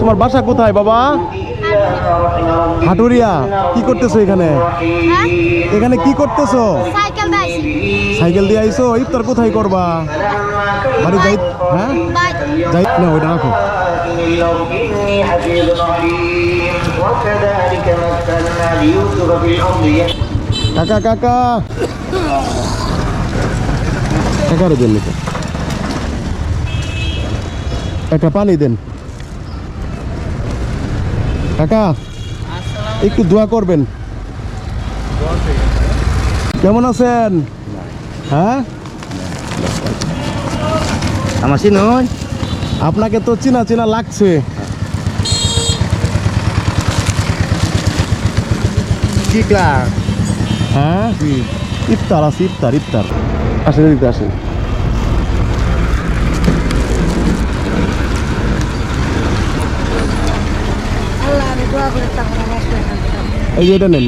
তোমার বাসা কোথায় বাবা? হাটুরিয়া কি করতেছো এখানে? হ্যাঁ? এখানে কি করতেছো? সাইকেল দিয়ে আইসো ইফতার কোথায় করবা? বাড়ি যাই হ্যাঁ? যাই না ওইটা রাখো। কাকা কাকা। কাকার জন্য একটা পানি দেন। কাকা একটু দোয়া করবেন। কেমন আছেন? হ্যাঁ? আমার চিনুন আপনাকে তো চেনা চেনা লাগছে। হ্যাঁ? ইফতার আছে ইফতার ইফতার। আসেন আসেন। এই যে এটা নেন।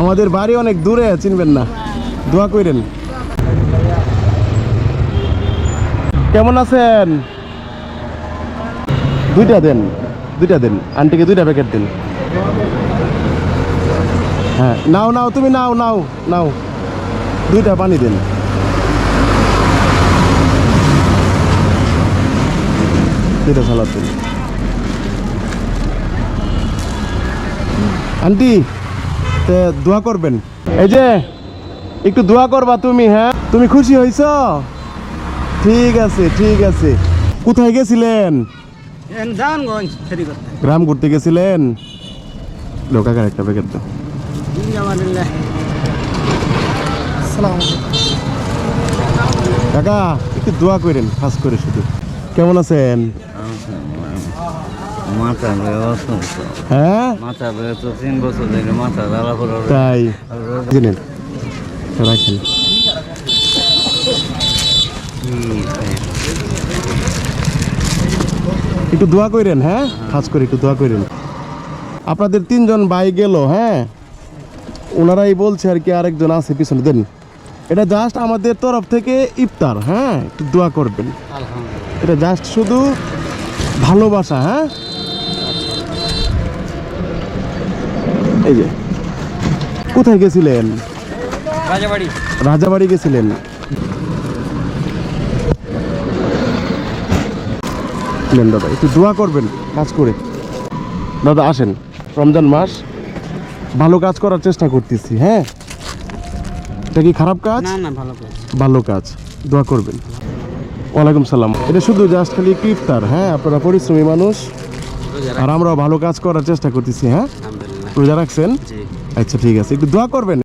আমাদের বাড়ি অনেক দূরে চিনবেন না। দোয়া করেন কেমন আছেন? দুইটা দেন দুইটা দেন। আন্টিকে দুইটা প্যাকেট দেন। হ্যাঁ নাও নাও তুমি নাও নাও নাও। দুইটা পানি দেন। দুইটা সালাদ দেন। আন্টি তে দোয়া করবেন। এই যে একটু দোয়া করবা তুমি হ্যাঁ? তুমি খুশি হয়েছ ঠিক আছে ঠিক আছে। কোথায় গেছিলেন? গ্রাম ঘুরতে গেছিলেন? লোকাকার একটা প্যাকেট দাও। কাকা একটু দোয়া করেন খাস করে শুধু। কেমন আছেন? মাথা হ্যাঁ? মাথা তো তিন বছর ধরে মাথা জ্বালা করে তাই? জেনেন রাখেন। একটু দোয়া করেন হ্যাঁ? খাস করে একটু দোয়া করেন। আপনাদের তিনজন ভাই গেল হ্যাঁ? ওনারাই বলছে আর কি আরেকজন আছে পিছনে দেন। এটা জাস্ট আমাদের তরফ থেকে ইফতার হ্যাঁ? একটু দোয়া করবেন। এটা জাস্ট শুধু ভালোবাসা হ্যাঁ? এই যে কোথায় গেছিলেন? রাজাবাড়ি। রাজাবাড়ি গেছিলেন? দাদা একটু দোয়া করবেন কাজ করে। দাদা আসেন। রমজান মাস ভালো কাজ করার চেষ্টা করতেছি হ্যাঁ? এটা কি খারাপ কাজ? না না ভালো করে ভালো কাজ দোয়া করবেন। ওয়ালাইকুম সালাম। এটা শুধু জাস্ট খালি একটু ইফতার হ্যাঁ? আপনারা পরিশ্রমী মানুষ। আর আমরাও ভালো কাজ করার চেষ্টা করতেছি হ্যাঁ? রোজা রাখছেন? আচ্ছা ঠিক আছে। একটু দোয়া করবেন।